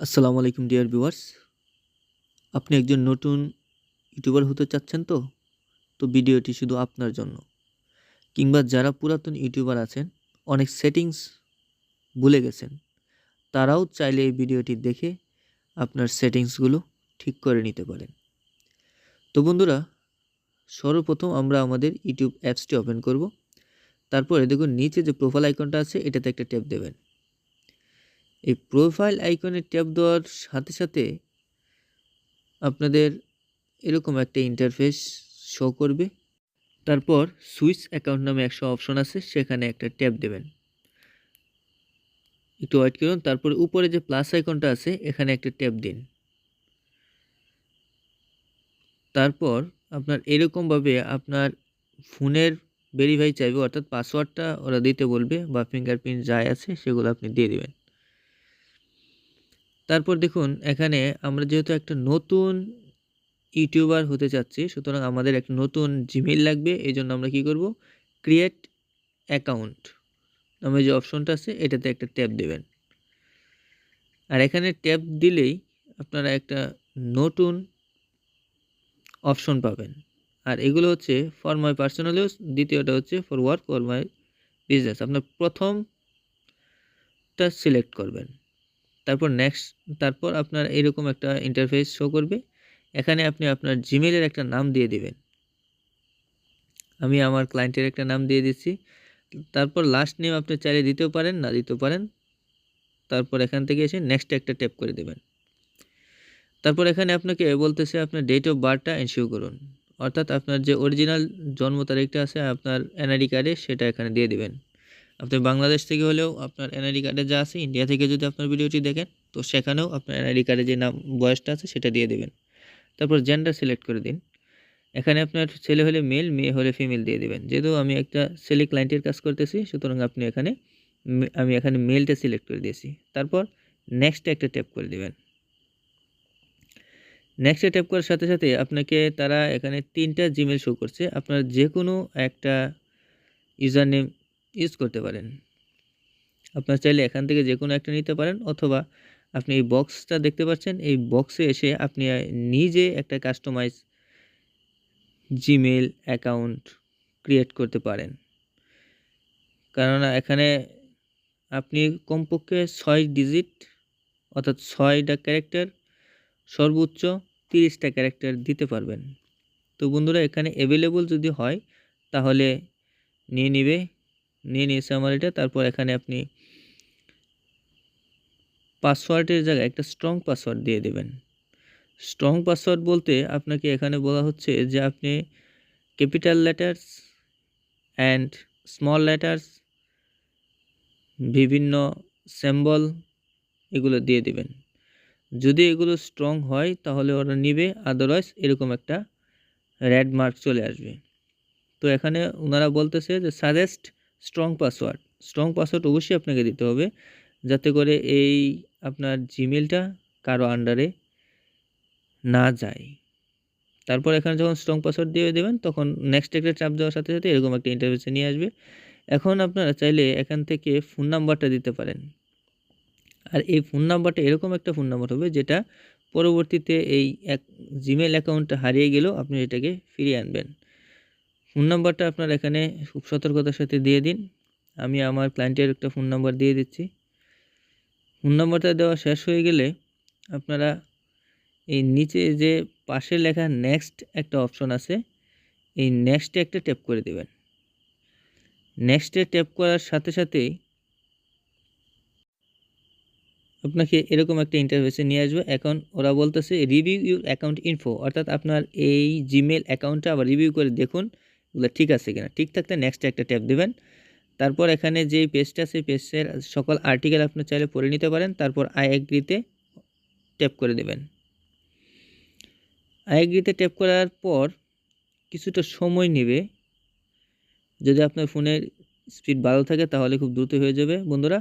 আসসালামু আলাইকুম, dear viewers. আপনি একজন নতুন ইউটিউবার হতে চাচ্ছেন তো? তো ভিডিওটি শুধু আপনার জন্য। কিংবা যারা পুরাতন ইউটিউবার আছেন, অনেক সেটিংস ভুলে গেছেন, তারাও চাইলে এই ভিডিওটি দেখে আপনার সেটিংসগুলো ঠিক করে নিতে পারেন। তো বন্ধুরা, সর্বপ্রথম আমরা আমাদের ইউটিউব অ্যাপসটি ওপেন করব। তারপরে দেখুন, নিচে যে প্রোফাইল আইকনটা আছে, এটাতে একটা ট্যাপ দেবেন। এই প্রোফাইল আইকনে ট্যাপ দেওয়ার সাথে সাথে আপনাদের এরকম একটা ইন্টারফেস শো করবে। তারপর সুইচ অ্যাকাউন্ট নামে একশো অপশন আছে, সেখানে একটা ট্যাপ দেবেন। একটু ওয়েট করুন, তারপরে উপরে যে প্লাস আইকনটা আছে, এখানে একটা ট্যাপ দিন। তারপর আপনার এরকমভাবে আপনার ফোনের ভেরিফাই চাইবে, অর্থাৎ পাসওয়ার্ডটা ওরা দিতে বলবে বা ফিঙ্গারপ্রিন্ট যাই আছে, সেগুলো আপনি দিয়ে দেবেন। তারপর দেখুন, এখানে আমরা যেহেতু একটা নতুন ইউটিউবার হতে চাচ্ছি, সুতরাং আমাদের একটা নতুন জিমেইল লাগবে, এই জন্য আমরা কি করব? ক্রিয়েট অ্যাকাউন্ট নামে যে অপশনটা আছে, এটাতে একটা ট্যাপ দেবেন। আর এখানে ট্যাপ দিলেই আপনারা একটা নতুন অপশন পাবেন। আর এগুলো হচ্ছে ফর মাই পার্সোনাল ইউজ দ্বিতীয়টা হচ্ছে for work for my business আপনার প্রথমটা সিলেক্ট করবেন। তারপর নেক্সট তারপর আপনার এরকম একটা ইন্টারফেস শো করবে। এখানে আপনি আপনার জিমেলের একটা নাম দিয়ে দিবেন। আমি আমার ক্লায়েন্টের একটা নাম দিয়ে দিচ্ছি। তারপর লাস্ট নেম আপনি চাইলে দিতেও পারেন, না দিতেও পারেন। তারপর এখান থেকে এসে নেক্সট একটা ট্যাপ করে দেবেন। তারপর এখানে আপনাকে বলতেছে আপনার ডেট অফ বার্থটা এনশিও করুন। অর্থাৎ আপনার যে অরিজিনাল জন্ম তারিখটা আছে, আপনার এনআইডি কার্ডে সেটা এখানে দিয়ে দিবেন। আপনি বাংলাদেশ থেকে হলেও আপনার এনআইডি কার্ডে যা আছে ইন্ডিয়া থেকে যদি আপনার ভিডিওটি দেখেন, তো সেখানেও আপনার এনআইডি কার্ডে যে নাম, বয়সটা আছে, সেটা দিয়ে দেবেন। তারপর জেন্ডার সিলেক্ট করে দিন। এখানে আপনার ছেলে হলে মেল মেয়ে হলে ফিমেল দিয়ে দেবেন। যেহেতু আমি একটা ছেলে ক্লায়েন্টের কাজ করতেছি, সুতরাং আপনি এখানে আমি এখানে মেলটা সিলেক্ট করে দিয়েছি। তারপর নেক্সটে একটা ট্যাপ করে দেবেন। নেক্সটে ট্যাপ করার সাথে সাথে আপনাকে তারা এখানে তিনটা জিমেল শো করছে। আপনার যে কোনো একটা ইউজার নেম ইউজ করতে পারেন। আপনার চাইলে এখান থেকে যে কোনো একটা নিতে পারেন অথবা আপনি এই বক্সটা দেখতে পাচ্ছেন, এই বক্সে এসে আপনি নিজে একটা কাস্টমাইজ জিমেল অ্যাকাউন্ট ক্রিয়েট করতে পারেন। কেননা এখানে আপনি কমপক্ষে ছয় ডিজিট অর্থাৎ ছয়টা ক্যারেক্টার সর্বোচ্চ তিরিশটা ক্যারেক্টার দিতে পারবেন। তো বন্ধুরা, এখানে অ্যাভেলেবল যদি হয়, তাহলে নিয়ে নিবে। নিয়ে নিয়েছে আমার এটা। তারপর এখানে আপনি পাসওয়ার্ডের জায়গায় একটা স্ট্রং পাসওয়ার্ড দিয়ে দেবেন। স্ট্রং পাসওয়ার্ড বলতে আপনাকে এখানে বলা হচ্ছে যে আপনি capital letters and small letters বিভিন্ন সিম্বল এগুলো দিয়ে দেবেন। যদি এগুলো স্ট্রং হয় তাহলে ওরা নিবে আদারওয়াইজ এরকম একটা রেড মার্ক চলে আসবে। তো এখানে ওনারা বলতেছে যে suggest strong password strong password অবশ্যই আপনাকে দিতে হবে, যাতে করে এই আপনার জিমেলটা কারও আন্ডারে না যায়। তারপর এখানে যখন স্ট্রং পাসওয়ার্ড দিয়ে দেবেন, তখন নেক্সট একটা চাপ দেওয়ার সাথে সাথে এরকম একটা ইন্টারভিউসে নিয়ে আসবে। এখন আপনারা চাইলে এখান থেকে ফোন নাম্বারটা দিতে পারেন। আর এই ফোন নাম্বারটা এরকম একটা ফোন নাম্বার হবে, যেটা পরবর্তীতে এই এক জিমেল অ্যাকাউন্টটা হারিয়ে গেলেও আপনি এটাকে ফিরিয়ে আনবেন। ফোন নাম্বারটা আপনার এখানে খুব সতর্কতার সাথে দিয়ে দিন। আমি আমার ক্লায়েন্টের একটা ফোন নাম্বার দিয়ে দিচ্ছি। ফোন নাম্বারটা দেওয়া শেষ হয়ে গেলে আপনারা এই নিচে যে পাশে লেখা নেক্সট একটা অপশন আছে, এই নেক্সটে একটা ট্যাপ করে দেবেন। নেক্সটে ট্যাপ করার সাথে সাথেই আপনাকে এরকম একটা ইন্টারভেসে নিয়ে আসবে। এখন ওরা বলতেছে রিভিউ ইউর অ্যাকাউন্ট ইনফো অর্থাৎ আপনার এই জিমেল অ্যাকাউন্টটা আবার রিভিউ করে দেখুন। এগুলো ঠিক আছে কিনা? ঠিক থাকলে নেক্সট একটা ট্যাপ দেবেন। তারপর এখানে যে পেজটা সেই পেজের সকল আর্টিকেল আপনি চাইলে পড়ে নিতে পারেন। তারপর আই এগ্রিতে ট্যাপ করে দেবেন। আই এগ্রিতে ট্যাপ করার পর কিছুটা সময় নেবে। যদি আপনার ফোনের স্পিড ভালো থাকে তাহলে খুব দ্রুত হয়ে যাবে। বন্ধুরা,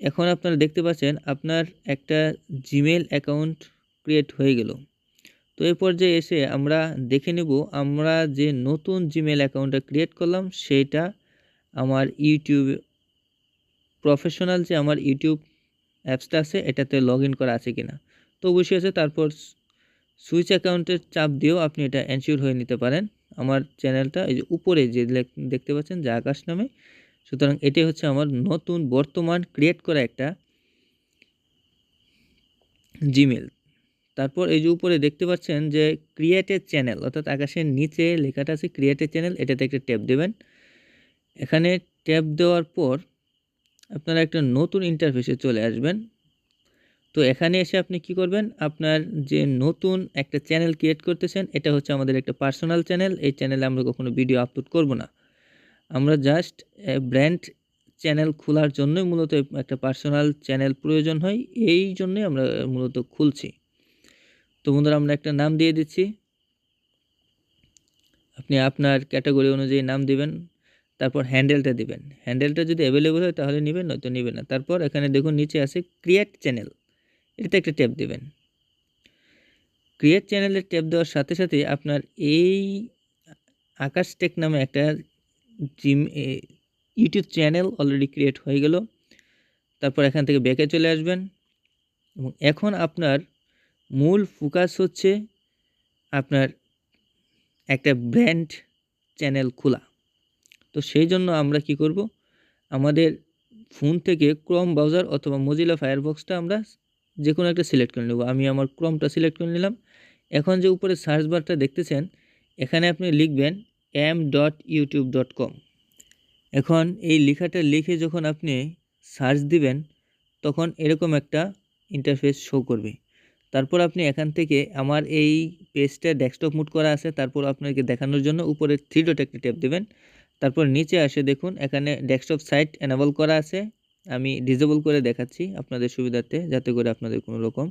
এখন আপনারা দেখতে পাচ্ছেন আপনার একটা জিমেল অ্যাকাউন্ট ক্রিয়েট হয়ে গেল। তো এই পর্যায়ে এসে আমরা দেখে নেব আমরা যে নতুন জিমেল অ্যাকাউন্টটা ক্রিয়েট করলাম সেইটা আমার ইউটিউব প্রফেশনাল যে আমার ইউটিউব অ্যাপসটা আছে, এটাতে লগ ইন করা আছে কিনা। তো অবশ্যই আছে, তারপর সুইচ অ্যাকাউন্টের চাপ দিয়েও আপনি এটা এনশিওর হয়ে নিতে পারেন। আমার চ্যানেলটা এই যে উপরে যে দেখতে পাচ্ছেন, যে আকাশ নামে, সুতরাং এটাই হচ্ছে আমার নতুন বর্তমান ক্রিয়েট করা একটা জিমেল তারপর এই যে উপরে দেখতে পাচ্ছেন যে ক্রিয়েটেড চ্যানেল অর্থাৎ আকাশের নিচে লেখাটা আছে ক্রিয়েটেড চ্যানেল এটাতে একটা ট্যাপ দেবেন। এখানে ট্যাপ দেওয়ার পর আপনারা একটা নতুন ইন্টারফেসে চলে আসবেন। তো এখানে এসে আপনি কি করবেন? আপনার যে নতুন একটা চ্যানেল ক্রিয়েট করতেছেন, এটা হচ্ছে আমাদের একটা পার্সোনাল চ্যানেল এই চ্যানেলে আমরা কখনো ভিডিও আপলোড করব না। আমরা জাস্ট ব্র্যান্ড চ্যানেল খোলার জন্যই মূলত একটা পার্সোনাল চ্যানেল প্রয়োজন হয়, এই জন্যই আমরা মূলত খুলছি। তো বন্ধুরা, আমরা একটা নাম দিয়ে দিচ্ছি। আপনি আপনার ক্যাটাগরি অনুযায়ী নাম দিবেন, তারপর হ্যান্ডেলটা দিবেন। হ্যান্ডেলটা যদি অ্যাভেলেবল হয়, তাহলে নেবেন, নয়তো নেবেন না। তারপর এখানে দেখুন, নিচে আছে ক্রিয়েট চ্যানেল এটাতে একটা ট্যাপ দেবেন। ক্রিয়েট চ্যানেলের ট্যাপ দেওয়ার সাথে সাথে আপনার এই আকাশ টেক নামে একটা gym YouTube channel already create হয়ে গেল। তারপর এখান থেকে ব্যাকে চলে আসবেন। এবং এখন আপনার মূল ফোকাস হচ্ছে আপনার একটা ব্র্যান্ড চ্যানেল খোলা। তো সেই জন্য আমরা কি করব? আমাদের ফোন থেকে ক্রোম ব্রাউজার অথবা মজিলা ফায়ারবক্সটা আমরা যে কোনো একটা সিলেক্ট করে নেব। আমি আমার ক্রোমটা সিলেক্ট করে নিলাম। এখন যে উপরে সার্চ বারটা দেখতেছেন, এখানে আপনি লিখবেন M dot YouTube dot com এখন এই লেখাটা লিখে যখন আপনি সার্চ দিবেন, তখন এরকম একটা ইন্টারফেস শো করবে। তারপর আপনি এখান থেকে আমার এই পেজটা ডেস্কটপ মুড করা আছে, তারপর আপনাকে দেখানোর জন্য উপরে থ্রি ডট একটা ট্যাপ দেবেন। তারপর নিচে আসে দেখুন, এখানে ডেস্কটপ সাইট এনেবল করা আছে। আমি ডিজেবল করে দেখাচ্ছি আপনাদের সুবিধার্থে, যাতে করে আপনাদের কোনো রকম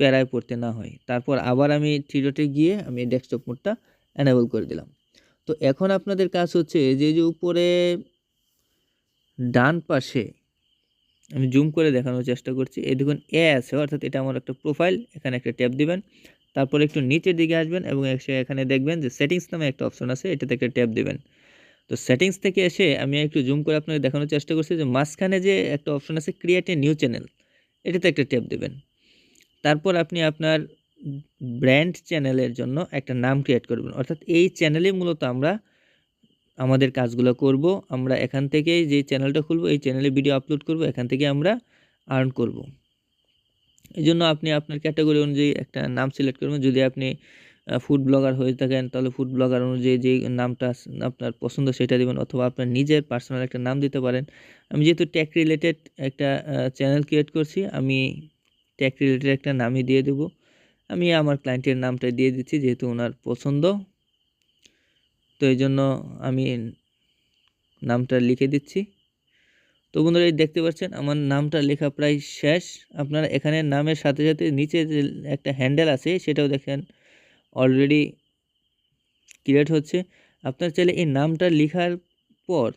প্যারায় পড়তে না হয়। তারপর আবার আমি থ্রি ডটে গিয়ে আমি ডেস্কটপ মোডটা এনেবল করে দিলাম। তো এখন আপনাদের কাজ হচ্ছে যে যে উপরে ডান পাশে আমি জুম করে দেখানোর চেষ্টা করছি। এই দেখুন এ আছে, অর্থাৎ এটা আমার একটা প্রোফাইল এখানে একটা ট্যাপ দিবেন। তারপর একটু নিচের দিকে আসবেন এবং এখানে দেখবেন যে সেটিংস নামে একটা অপশন আছে, এটাতে একটা ট্যাপ দিবেন। তো সেটিংস থেকে এসে আমি একটু জুম করে আপনাকে দেখানোর চেষ্টা করছি যে মাঝখানে যে একটা অপশন আছে ক্রিয়েট এ নিউ চ্যানেল এটাতে একটা ট্যাপ দেবেন। তারপর আপনি আপনার ব্র্যান্ড চ্যানেলের জন্য একটা নাম ক্রিয়েট করবেন। অর্থাৎ এই চ্যানেলে মূলত আমরা আমাদের কাজগুলো করব, আমরা এখান থেকে যে চ্যানেলটা খুলবো, এই চ্যানেলে ভিডিও আপলোড করব, এখান থেকে আমরা আর্ন করব। এই জন্য আপনি আপনার ক্যাটাগরি অনুযায়ী একটা নাম সিলেক্ট করবেন। যদি আপনি ফুড ব্লগার হয়ে থাকেন, তাহলে ফুড ব্লগার অনুযায়ী যে নামটা আপনার পছন্দ সেটা দেবেন অথবা আপনার নিজের পার্সোনাল একটা নাম দিতে পারেন। আমি যেহেতু ট্যাক রিলেটেড একটা চ্যানেল ক্রিয়েট করছি, আমি ট্যাক রিলেটেড একটা নামই দিয়ে দেব। আমি আমার ক্লায়েন্টের নামটা দিয়ে দিচ্ছি, যেহেতু ওনার পছন্দ। তো এই জন্য আমি নামটা লিখে দিচ্ছি। তো বন্ধুরা, এই দেখতে পাচ্ছেন, আমার নামটা লেখা প্রায় শেষ। আপনারা এখানে নামের সাথে সাথে নিচে যে একটা হ্যান্ডেল আছে, সেটাও দেখেন অলরেডি ক্রিয়েট হচ্ছে। আপনার চাইলে এই নামটা লেখার পর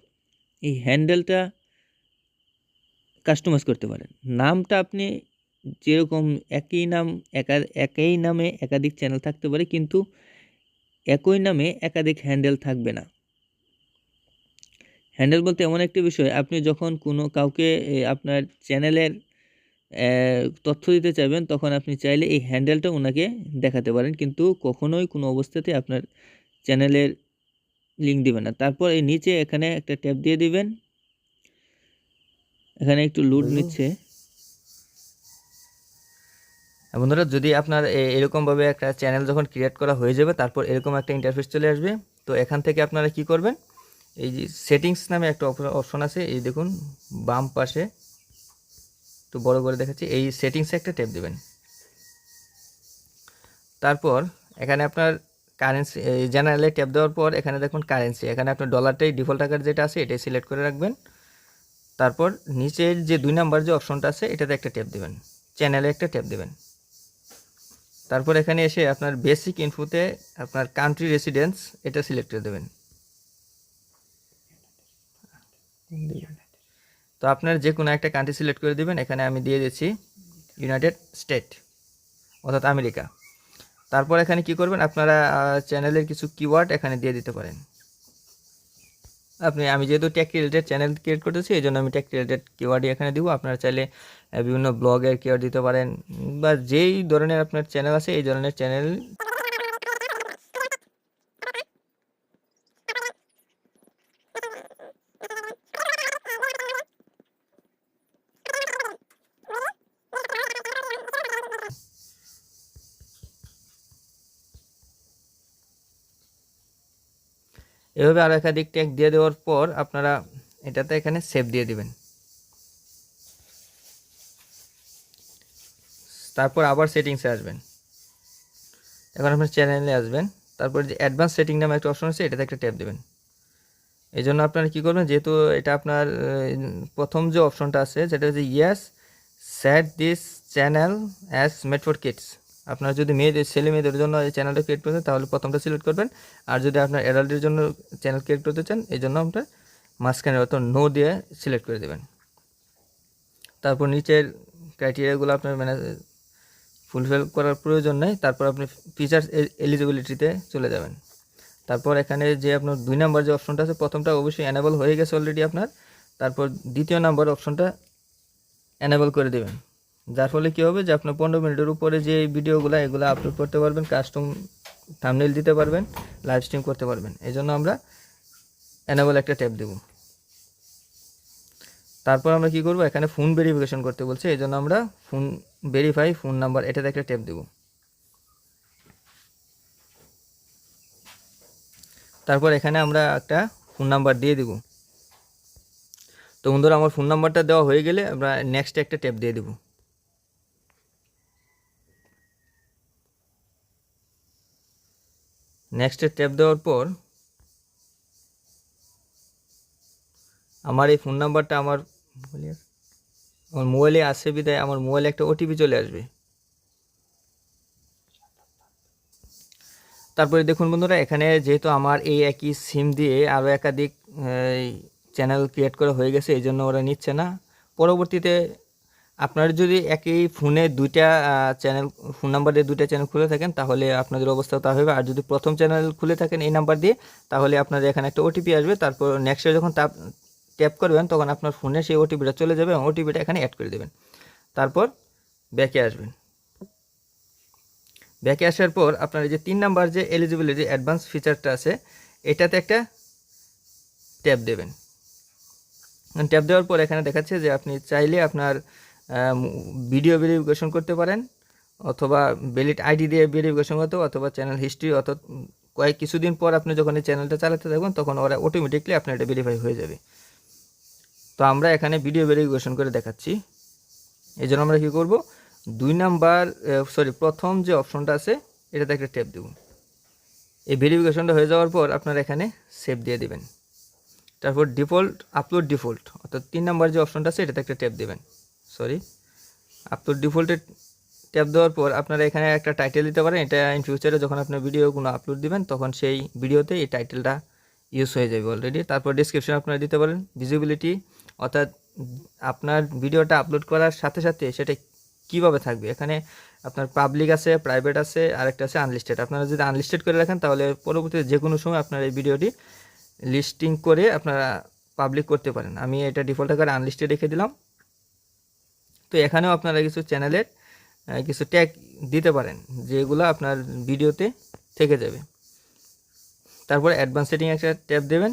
এই হ্যান্ডেলটা কাস্টমাইজ করতে পারেন। নামটা আপনি যেরকম একই নাম, একা, একই নামে একাধিক চ্যানেল থাকতে পারে, কিন্তু একই নামে একাধিক হ্যান্ডেল থাকবে না। হ্যান্ডেল বলতে এমন একটি বিষয় আপনি যখন কোনো কাউকে আপনার চ্যানেলের তথ্য দিতে চাইবেন তখন আপনি চাইলে এই হ্যান্ডেলটা ওনাকে দেখাতে পারেন কিন্তু কখনোই কোনো অবস্থাতে আপনার চ্যানেলের লিঙ্ক দিবেন না। তারপর এই নিচে এখানে একটা ট্যাপ দিয়ে দিবেন। এখানে একটু লুড নিচ্ছে। বন্ধুরা, যদি আপনার এরকমভাবে একটা চ্যানেল যখন ক্রিয়েট করা হয়ে যাবে, তারপর এরকম একটা ইন্টারফেস চলে আসবে, তো এখান থেকে আপনারা কি করবেন? এই যে সেটিংস নামে একটা অপশন আছে, এই দেখুন, বাম পাশে, একটু বড় করে দেখাচ্ছি, এই সেটিংসে একটা ট্যাপ দেবেন। তারপর এখানে আপনার কারেন্সি জেনারেলে ট্যাপ দেওয়ার পর, এখানে দেখুন কারেন্সি এখানে আপনার ডলারটাই ডিফল্ট আকার যেটা আছে, এটাই সিলেক্ট করে রাখবেন। তারপর নিচের যে দুই নাম্বার যে অপশনটা আছে, এটাতে একটা ট্যাপ দেবেন চ্যানেলে একটা ট্যাপ দেবেন। তারপর এখানে এসে আপনার বেসিক ইনফোতে আপনার কান্ট্রি রেসিডেন্স এটা সিলেক্ট করে দেবেন। তো আপনার যে কোনো একটা কান্ট্রি সিলেক্ট করে দেবেন, এখানে আমি দিয়ে দিচ্ছি ইউনাইটেড স্টেট অর্থাৎ আমেরিকা। তারপর এখানে কি করবেন, আপনারা চ্যানেলের কিছু কিওয়ার্ড এখানে দিয়ে দিতে পারেন। আপনি, আমি যেহেতু টেক রিলেটেড চ্যানেল ক্রিয়েট করতেছি, এই জন্য আমি টেক রিলেটেড কিওয়ার্ডই এখানে দিব। আপনারা চাইলে বিভিন্ন ব্লগের কিওয়ার্ড দিতে পারেন, বা যেই ধরনের আপনার চ্যানেল আছে, এই ধরনের চ্যানেল এভাবে আরও একাধিক ট্যাগ দিয়ে দেওয়ার পর আপনারা এটাতে এখানে সেভ দিয়ে দিবেন। তারপর আবার সেটিংসে আসবেন। এখন আপনার চ্যানেলে আসবেন। তারপর যে অ্যাডভান্স সেটিং নামে একটা অপশন আছে, এটাতে একটা ট্যাপ দেবেন। এই জন্য আপনারা কী করবেন, যেহেতু এটা আপনার প্রথম যে অপশনটা আছে, সেটা হচ্ছে yes set this channel as made for kids আপনার যদি মেয়েদের, ছেলে মেয়েদের জন্য এই চ্যানেলটা ক্রিয়েট করতে তাহলে প্রথমটা সিলেক্ট করবেন। আর যদি আপনার অ্যাডাল্টের জন্য চ্যানেল ক্রিয়েট করতে চান, এই জন্য আপনার মাঝখানে অত নো দিয়ে সিলেক্ট করে দেবেন। তারপর নিচের ক্রাইটেরিয়াগুলো আপনার মানে ফুলফিল করার প্রয়োজন নেই, তারপর আপনি ফিচার্স এলিজিবিলিটিতে চলে যাবেন। তারপর এখানে যে আপনার দুই নাম্বার যে অপশনটা আছে, প্রথমটা অবশ্যই অ্যানেবল হয়ে গেছে অলরেডি আপনার। তারপর দ্বিতীয় নাম্বার অপশনটা অ্যানেবল করে দেবেন। যার ফলে কী হবে যে আপনার পনেরো মিনিটের উপরে যে ভিডিওগুলো, এগুলো আপলোড করতে পারবেন কাস্টম থামনেল দিতে পারবেন লাইভ স্ট্রিম করতে পারবেন। এই জন্য আমরা অ্যানেবল একটা ট্যাপ দেব। তারপর আমরা কি করব? এখানে ফোন ভেরিফিকেশন করতে বলছে। এই জন্য আমরা ফোন ভেরিফাই ফোন নাম্বার এটাতে একটা ট্যাপ দেব। তারপর এখানে আমরা একটা ফোন নাম্বার দিয়ে দিব। তো বন্ধুরা, আমার ফোন নাম্বারটা দেওয়া হয়ে গেলে আমরা নেক্সট একটা ট্যাপ দিয়ে দেব। নেক্সটে ট্যাপ দেওয়ার পর আমার এই ফোন নাম্বারটা আমার আমার মোবাইলে আসে বিদায় আমার মোবাইলে একটা ওটিপি চলে আসবে। তারপরে দেখুন বন্ধুরা, এখানে যেহেতু আমার এই একই সিম দিয়ে আরও একাধিক চ্যানেল ক্রিয়েট করা হয়ে গেছে, এই জন্য ওরা নিচ্ছে না। পরবর্তীতে আপনার যদি একই ফোনে দুইটা চ্যানেল ফোন নাম্বার দিয়ে দুইটা চ্যানেল খুলে থাকেন, তাহলে আপনাদের অবস্থা তা হবে। আর যদি প্রথম চ্যানেল খুলে থাকেন এই নাম্বার দিয়ে, তাহলে আপনাদের এখানে একটা ওটিপি আসবে। তারপর নেক্সটে যখন তাপ ট্যাপ করবেন, তখন আপনার ফোনে সেই ওটিপিটা চলে যাবে এবং ওটিপিটা এখানে অ্যাড করে দেবেন। তারপর ব্যাকে আসবেন। ব্যাকে আসার পর আপনার যে তিন নাম্বার যে এলিজিবিলিটি অ্যাডভান্স ফিচারটা আছে, এটাতে একটা ট্যাপ দেবেন। ট্যাপ দেওয়ার পর এখানে দেখাচ্ছে যে আপনি চাইলে আপনার ভিডিও ভেরিফিকেশন করতে পারেন, অথবা ভ্যালিড আইডি দিয়ে ভেরিফিকেশন করতে অথবা চ্যানেল হিস্ট্রি অত কয়েক কিছুদিন পর আপনি যখন এই চ্যানেলটা চালাতে থাকবেন, তখন ওরা অটোমেটিকলি আপনার এটা ভেরিফাই হয়ে যাবে। তো আমরা এখানে ভিডিও ভেরিফিকেশন করে দেখাচ্ছি। এই জন্য আমরা কী করব? দুই নাম্বার সরি প্রথম যে অপশনটা আছে, এটাতে একটা ট্যাপ দেব। এই ভেরিফিকেশনটা হয়ে যাওয়ার পর আপনারা এখানে সেভ দিয়ে দেবেন। তারপর ডিফল্ট আপলোড ডিফল্ট অর্থাৎ তিন নাম্বার যে অপশনটা আছে, এটাতে একটা ট্যাপ দেবেন। সরি আপলোড ডিফল্টে ট্যাপ দেওয়ার পর আপনারা এখানে একটা টাইটেল দিতে পারেন। এটা ইন ফিউচারে যখন আপনার ভিডিওগুলো আপলোড দিবেন, তখন সেই ভিডিওতে এই টাইটেলটা ইউজ হয়ে যাবে অলরেডি তারপর ডিসক্রিপশন আপনারা দিতে পারেন। ভিজিবিলিটি অর্থাৎ আপনার ভিডিওটা আপলোড করার সাথে সাথে সেটা কীভাবে থাকবে? এখানে আপনার পাবলিক আছে প্রাইভেট আছে, আরেকটা আছে আনলিস্টেড আপনারা যদি আনলিস্টেড করে রাখেন, তাহলে পরবর্তীতে যে কোনো সময় আপনার এই ভিডিওটি লিস্টিং করে আপনারা পাবলিক করতে পারেন। আমি এটা ডিফল্ট আকারে আনলিস্টেড রেখে দিলাম। তো এখানেও আপনারা কিছু চ্যানেলের কিছু ট্যাগ দিতে পারেন, যেগুলো আপনার ভিডিওতে থেকে যাবে। তারপর অ্যাডভান্স সেটিং একটা ট্যাব দেবেন।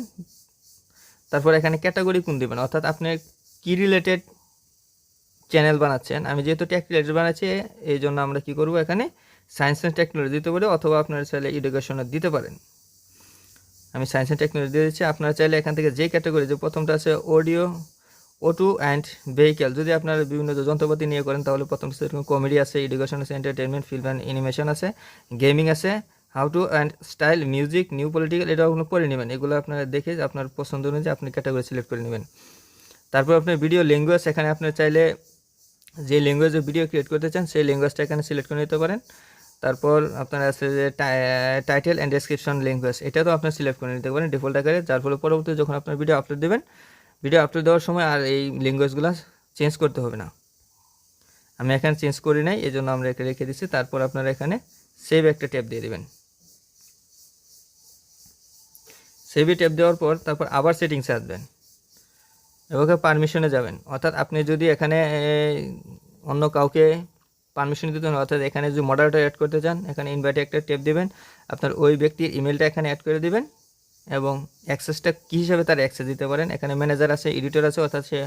তারপর এখানে ক্যাটাগরি কোন দেবেন? অর্থাৎ আপনি কি রিলেটেড চ্যানেল বানাচ্ছেন? আমি যেহেতু টেক রিলেটেড বানাচ্ছি, এই জন্য আমরা কি করব এখানে? সায়েন্স অ্যান্ড টেকনোলজি দিতে পারি, অথবা আপনারা চাইলে এডুকেশনের দিতে পারেন। আমি সায়েন্স অ্যান্ড টেকনোলজি দিয়ে দিচ্ছি। আপনারা চাইলে এখান থেকে যে ক্যাটাগরি যে প্রথমটা আছে অডিও অটো অ্যান্ড ভেহিক্যাল যদি আপনারা বিভিন্ন যন্ত্রপাতি নিয়ে করেন, তাহলে প্রথম সেরকম কমেডি আছে এডুকেশন আছে এন্টারটেনমেন্ট ফিল্ম অ্যান্ড অ্যানিমেশন আছে গেমিং আছে how to and style music new political এটাও আপনি করে নেবেন। এগুলো আপনারা দেখে আপনার পছন্দ অনুযায়ী আপনি ক্যাটাগরি সিলেক্ট করে নেবেন। তারপর আপনার ভিডিও ল্যাঙ্গুয়েজ এখানে আপনি চাইলে যে ল্যাঙ্গুয়েজে ভিডিও ক্রিয়েট করতে চান, সেই ল্যাঙ্গুয়েজটা এখানে সিলেক্ট করে নিতে পারেন। তারপর আপনার আছে যে টাইটেল অ্যান্ড ডেসক্রিপশন ল্যাঙ্গুয়েজ এটা তো আপনার সিলেক্ট করে নিতে পারেন ডিফল্ট আকারে। যার ফলে পরবর্তী যখন আপনার ভিডিও আপলোড দেবেন ভিডিও আপলোড দেওয়ার সময় আর এই ল্যাঙ্গুয়েজগুলো চেঞ্জ করতে হবে না। আমি এখানে চেঞ্জ করি নাই এই জন্য আমরা একে রেখে দিচ্ছি তারপর আপনারা এখানে সেভ একটা ট্যাপ দিয়ে দেবেন। সেভি ট্যাপ দেওয়ার পর তারপর আবার সেটিংসে আসবেন। এভাবে পারমিশনে যাবেন। অর্থাৎ আপনি যদি এখানে অন্য কাউকে পারমিশন দিতে অর্থাৎ এখানে যদি মডারেটর অ্যাড করতে চান, এখানে ইনভাইটে একটা ট্যাপ দেবেন। আপনার ওই ব্যক্তির ইমেলটা এখানে অ্যাড করে দিবেন। এবং অ্যাক্সেসটা কী হিসাবে তার অ্যাক্সেস দিতে পারেন? এখানে ম্যানেজার আছে এডিটর আছে, অর্থাৎ সে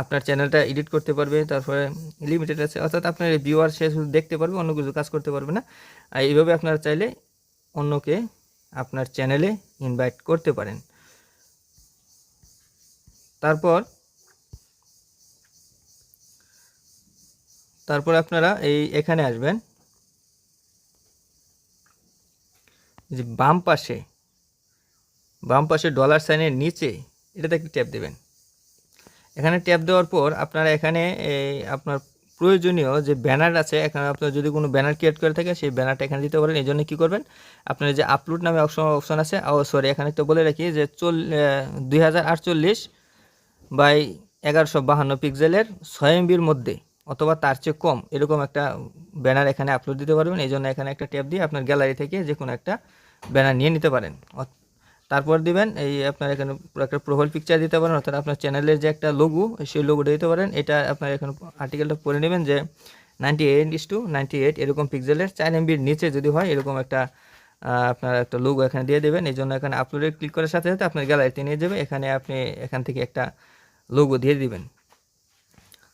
আপনার চ্যানেলটা এডিট করতে পারবে, তারপরে লিমিটেড আছে, অর্থাৎ আপনার ভিউয়ার সে শুধু দেখতে পারবে, অন্য কিছু কাজ করতে পারবে না। আর এইভাবে আপনারা চাইলে অন্যকে আপনার চ্যানেলে ইনভাইট করতে পারেন। তারপর তারপর আপনারা এই এখানে আসবেন। যে বাম পাশে বাম পাশে ডলার সাইনের নিচে এটাতে একটি ট্যাপ দেবেন। এখানে ট্যাপ দেওয়ার পর আপনারা এখানে আপনার প্রয়োজনীয় যে ব্যানার আছে, এখানে আপনার যদি কোনো ব্যানার ক্রিয়েট করে থাকে সেই ব্যানারটা এখানে দিতে পারেন। এই জন্য কী করবেন, আপনার যে আপলোড নামে অপশন অপশন আছে, ও সরি এখানে একটু বলে রাখি যে চল দুই হাজার আটচল্লিশ বাই এগারোশো বাহান্ন পিক্সেলের ছয় মধ্যে, অথবা তার চেয়ে কম, এরকম একটা ব্যানার এখানে আপলোড দিতে পারবেন। এই জন্য এখানে একটা ট্যাপ দিয়ে আপনার গ্যালারি থেকে যে কোনো একটা ব্যানার নিয়ে নিতে পারেন। তারপর দিবেন এই আপনার এখানে একটা প্রোফাইল পিকচার দিতে পারেন, অর্থাৎ আপনার চ্যানেলের যে একটা লোগো সেই লোগোটা দিতে পারেন। এটা আপনার এখানে আর্টিকেলটা পড়ে নেবেন যে ninety eight is to ninety eight এরকম পিক্সেলের চার এমবির নিচে যদি হয়, এরকম একটা আপনার একটা লোগো এখানে দিয়ে দেবেন। এই জন্য এখানে আপলোডে ক্লিক করার সাথে সাথে আপনার গ্যালারিতে নিয়ে যাবে। এখানে আপনি এখান থেকে একটা লোগো দিয়ে দিবেন।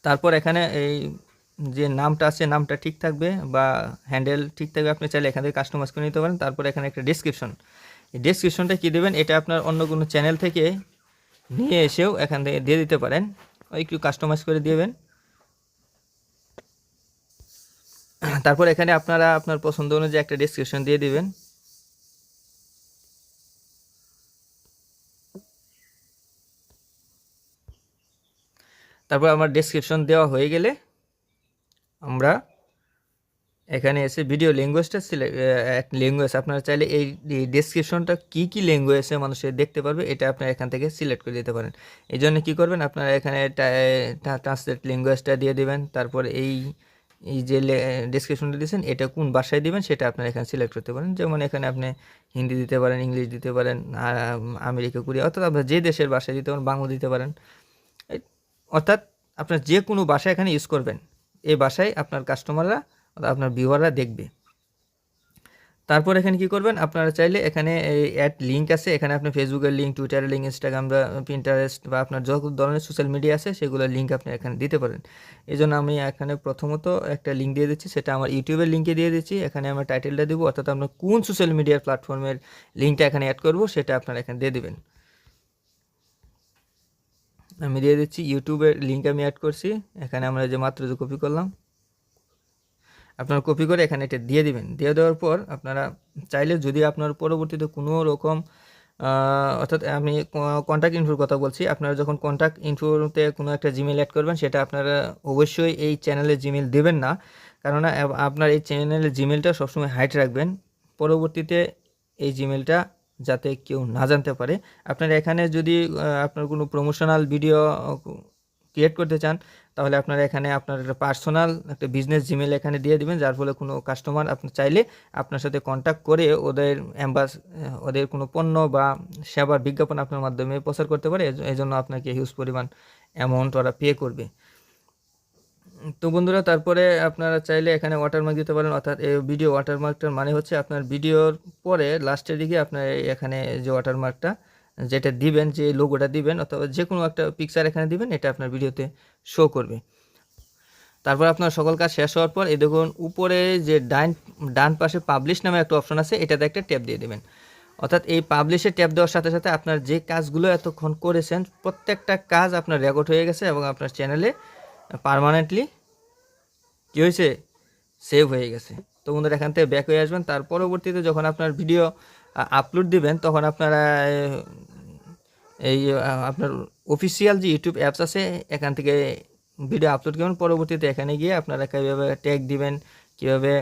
তারপর এখানে এই যে নামটা আছে, নামটা ঠিক থাকবে বা হ্যান্ডেল ঠিক থাকবে, আপনি চাইলে এখান থেকে কাস্টমাইজ করে নিতে পারেন। তারপর এখানে একটা ডেসক্রিপশন ডেসক্রিপশনটা কী দেবেন? এটা আপনার অন্য কোনো চ্যানেল থেকে নিয়ে এসেও এখান থেকে দিয়ে দিতে পারেন। ওই একটু কাস্টমাইজ করে দিবেন। তারপর এখানে আপনারা আপনার পছন্দ অনুযায়ী একটা ডেসক্রিপশন দিয়ে দিবেন। তারপর আমার ডেসক্রিপশন দেওয়া হয়ে গেলে আমরা এখানে এসে ভিডিও ল্যাঙ্গুয়েজটা সিলেক্ট ল্যাঙ্গুয়েজ আপনারা চাইলে এই ডেসক্রিপশনটা কী কী ল্যাঙ্গুয়েজে মানুষের দেখতে পারবে, এটা আপনারা এখান থেকে সিলেক্ট করে দিতে পারেন। এই জন্য কী করবেন, আপনারা এখানে ট্রান্সলেট ল্যাঙ্গুয়েজটা দিয়ে দেবেন, তারপর এই এই যে ডেসক্রিপশনটা দিয়েছেন, এটা কোন ভাষায় দিবেন, সেটা আপনারা এখানে সিলেক্ট করতে পারেন। যেমন এখানে আপনি হিন্দি দিতে পারেন, ইংলিশ দিতে পারেন আমেরিকা, কোরিয়া, অর্থাৎ আপনার যে দেশের ভাষায় দিতে পারেন, বাংলা দিতে পারেন। অর্থাৎ আপনার যে কোনো ভাষা এখানে ইউজ করবেন। এই ভাষায় আপনার কাস্টমাররা আপনার ভিউয়াররা দেখবে। তারপর এখানে কি করবেন? আপনারা চাইলে এখানে এই অ্যাড লিঙ্ক আছে। এখানে আপনি ফেসবুকের লিঙ্ক টুইটারের লিঙ্ক ইনস্টাগ্রাম বা পিন্টারেস্ট বা আপনার যত ধরনের সোশ্যাল মিডিয়া আছে, সেগুলোর লিঙ্ক আপনি এখানে দিতে পারেন। এই জন্য আমি এখানে প্রথমত একটা লিঙ্ক দিয়ে দিচ্ছি। সেটা আমার ইউটিউবের লিঙ্কে দিয়ে দিচ্ছি। এখানে আমার টাইটেলটা দেবো। অর্থাৎ আপনার কোন সোশ্যাল মিডিয়ার প্ল্যাটফর্মের লিঙ্কটা এখানে অ্যাড করব, সেটা আপনারা এখানে দিয়ে দেবেন। আমি দিয়ে দিচ্ছি। ইউটিউবের লিঙ্ক আমি অ্যাড করছি। এখানে আমরা যে মাত্র যে কপি করলাম আপনারা কপি করে এখানে এটা দিয়ে দিবেন। দিয়ে দেওয়ার পর আপনারা চাইলে যদি আপনার পরবর্তীতে কোনো রকম অর্থাৎ আমি কন্ট্যাক্ট ইনফোর কথা বলছি, আপনারা যখন কন্ট্যাক্ট ইনফোতে কোনো একটা জিমেল অ্যাড করবেন, সেটা আপনারা অবশ্যই এই চ্যানেলে জিমেল দেবেন না। কেননা আপনার এই চ্যানেলের জিমেলটা সবসময় হাইট রাখবেন। পরবর্তীতে এই জিমেলটা যাতে কেউ না জানতে পারে। আপনারা এখানে যদি আপনার কোনো প্রমোশনাল ভিডিও ক্রিয়েট করতে চান তাহলে আপনারা এখানে আপনার একটা পার্সোনাল একটা বিজনেস জিমেল এখানে দিয়ে দিবেন, যার ফলে কোনো কাস্টমার আপনি চাইলে আপনার সাথে কন্ট্যাক্ট করে ওদের অ্যাম্বাস ওদের কোনো পণ্য বা সেবার বিজ্ঞাপন আপনার মাধ্যমে প্রচার করতে পারে। এই জন্য আপনাকে হিউজ পরিমাণ অ্যামাউন্ট ওরা পে করবে। তো বন্ধুরা, তারপরে আপনারা চাইলে এখানে ওয়াটারমার্ক দিতে পারেন, অর্থাৎ এই ভিডিও ওয়াটারমার্কটার মানে হচ্ছে আপনার ভিডিওর পরে লাস্টের দিকে আপনার এখানে যে ওয়াটারমার্কটা যেটা দিবেন, যে লোগোটা দিবেন অথবা যে কোনো একটা পিকচার এখানে দিবেন, এটা আপনার ভিডিওতে শো করবে। তারপর আপনার সকল কাজ শেষ হওয়ার পর, এই দেখুন, উপরে যে ডান ডান পাশে পাবলিশ নামে একটা অপশন আছে, এটাতে একটা ট্যাপ দিয়ে দেবেন। অর্থাৎ এই পাবলিশে ট্যাপ দেওয়ার সাথে সাথে আপনার যে কাজগুলো এতক্ষণ করেছেন, প্রত্যেকটা কাজ আপনার রেকর্ড হয়ে গেছে এবং আপনার চ্যানেলে পার্মানেন্টলি কী হয়েছে? সেভ হয়ে গেছে। তো বন্ধুরা, এখান থেকে ব্যাক হয়ে আসবেন। তার পরবর্তীতে যখন আপনার ভিডিও আপলোড দিবেন, তখন আপনারা এই আপনার অফিসিয়াল যে ইউটিউব অ্যাপস আছে, এখান থেকে ভিডিও আপলোড করবেন পরবর্তীতে এখানে গিয়ে আপনারা কীভাবে ট্যাগ দিবেন, কীভাবে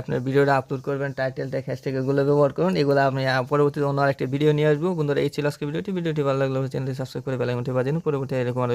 আপনার ভিডিওটা আপলোড করবেন টাইটেল ট্যাগ হ্যাশট্যাগ এগুলো ব্যবহার করুন। এগুলো আমি পরবর্তীতে অন্য আরেকটা ভিডিও নিয়ে আসব। বন্ধুরা, এই ছিল আজকে ভিডিওটি ভিডিওটি ভালো লাগলে চ্যানেলটি সাবস্ক্রাইব করে মধ্যে বাজেন পরবর্তী এরকম আরও